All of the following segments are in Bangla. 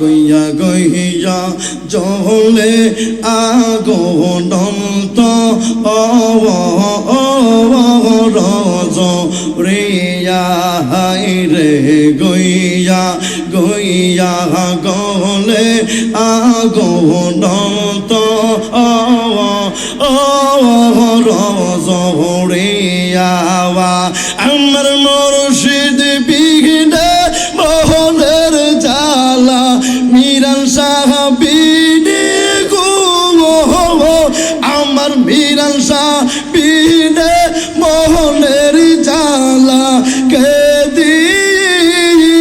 গইয়া গইয়া জলে আগনন্ত অব রজ রিয়া হাই রে গইয়া গইয়া গলে আগনন্ত রজ রিয়াওয়া আমার মুর্শিদ বিঘ্নে মিরান সাহাবিনে গো আমার মিরান সাহাবিনে মোহনের জালা কে দিবেনি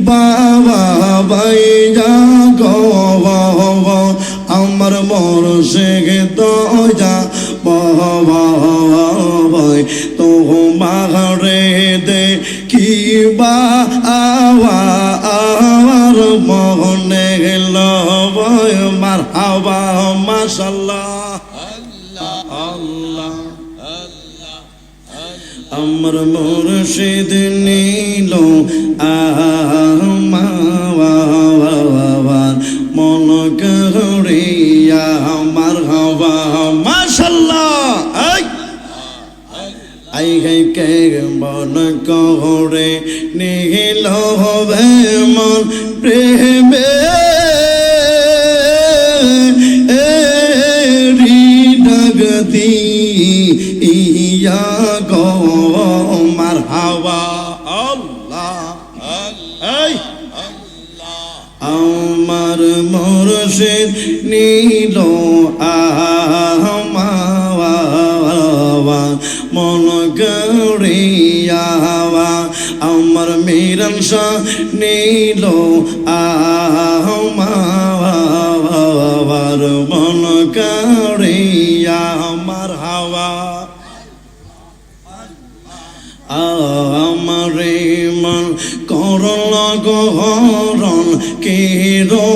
বাবা, বাইজা গো আমার মর সে দয়া বাবাই তো মারে দে কি বা মার হাওয়া মাশাল্লাহ আল্লাহ আমার মুর্শিদ নীল আমার মন করিয়া আমার হওয়া মাশাল্লাহ আই আই গে কে মন করে নীল হবে মন প্রেমে। ডগতি ইয়া গো মার হাওয়া আল্লাহ আমার মুর্শিদ নীল আহমাওয়া মন গড়িয়াওয়া আমার মিরন শাহ নীল আহমাওয়ার মন গড়িয়া আমার হাওয়া। আমারে মন করল গহরণ কে রো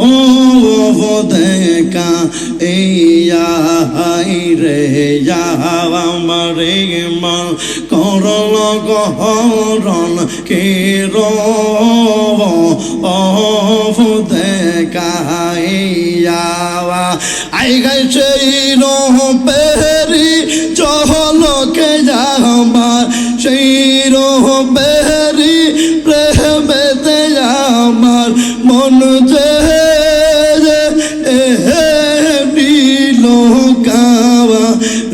ও, দেখা এইয়া হাই রে আমারে মন করল গহরণ কে রো ও আই গাইছে রো পেরি চহলকে আমার সেই রোহবেরি প্রেমেতে আমার মন যে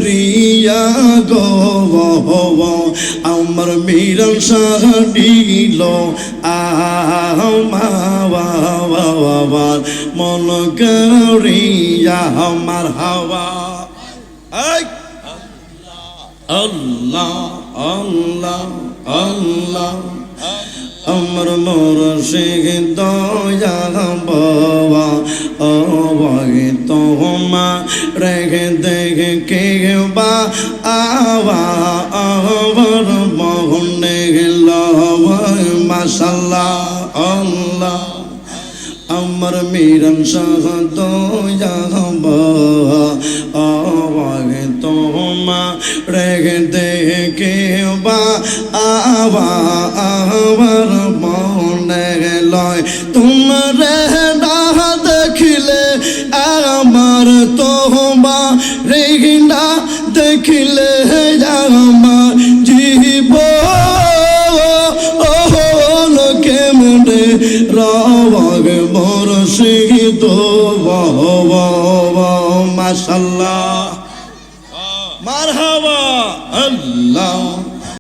রিয়া গো আমার মিরন মন করিয়া আমার হাওয়া। আল্লাহ আল্লাহ আল্লাহ, আমার মোর সিং দয়া বাবা অবাই তোমা রেখে দেখে কে বা আবা আবার মোহনে গেল মাসাল্লাহ আল্লাহ। আমার মিরন শাহ দয়া আওয়াগে তোমা রেগে দেখে বা আবা আবার মনে লয়। তোমার দেখিলে আমার তোবা রেগিনা দেখিলে আমার সিগিত মাশাল্লাহ। মারহাবা। আল্লাহ।